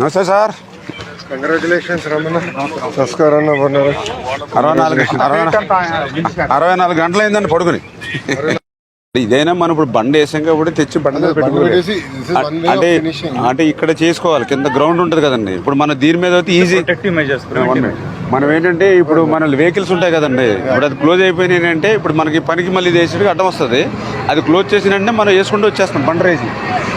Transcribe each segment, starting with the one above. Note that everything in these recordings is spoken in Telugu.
నమస్తే సార్. కంగ్రాచులేషన్స్ రమణ. నమస్కారం అన్న బాగున్నారు? అరవై నాలుగు అరవై అరవై నాలుగు గంటలు అయిందండి పడుకుని. ఇదైనా మనం ఇప్పుడు బండి వేసాం కాబట్టి తెచ్చి బండి పెట్టుకోవాలి. అంటే. అంటే ఇక్కడ చేసుకోవాలి కింద గ్రౌండ్ ఉంటుంది కదండి. ఇప్పుడు మన దీని మీద అయితే ఈజీ మనం ఏంటంటే ఇప్పుడు మన వెహికల్స్ ఉంటాయి కదండి. ఇప్పుడు అది క్లోజ్ అయిపోయినాయి అంటే ఇప్పుడు మనకి పనికి మళ్ళీ వేసేటికి అడ్డం వస్తుంది. అది క్లోజ్ చేసినంటే మనం వేసుకుంటూ వచ్చేస్తాం బండి రేసి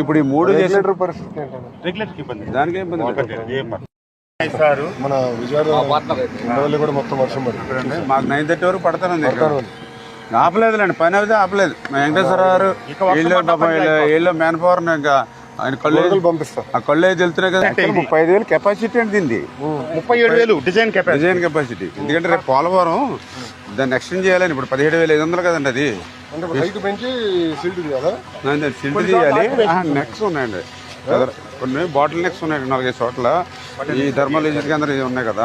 ఇప్పుడు ఈ మూడు చేసి రెగ్యులేటర్ పరిస్థితి ఏంటన్నా దానికి ఏం ఇబ్బంది లేదు. మన విజయవాడ ఉండవల్లి కూడా మొత్తం వర్షం మాకు నైన్ థర్టీ వరకు పడతానండి ఇక్కడ. ఆపలేదులేండి పని అయితే ఆపలేదు. మా వెంకటేశ్వర గారు వీళ్ళు పాపం వీళ్ళు- వీళ్ళు మ్యాన్ పవర్ ఇంకా ఆయన కళ్ళు పంపిస్తా ఆ కళ్ళు అయితే వెళ్తున్నాయి కదా. ముప్పై ఐదు వేలు కెపాసిటీ అంటే దీన్ని ముప్పై ఏడు వేలు డిజైన్ కెపాసిటీ డిజైన్ కెపాసిటీ ఎందుకంటే రేపు పోలవరం దాన్ని ఎక్స్టెండ్ చేయాలని ఇప్పుడు పదిహేడు వేల ఐదు వందలు కదండి అది. అంటే హైట్ పెంచి సీల్డ్ తీయాలి? నెక్స్ ఉన్నాయండి. కొన్ని బాటిల్ నెక్స్ ఉన్నాయి నాలుగైదు చోట్ల. ఈ ధర్మల్ కేంద్రం ఉన్నాయి కదా.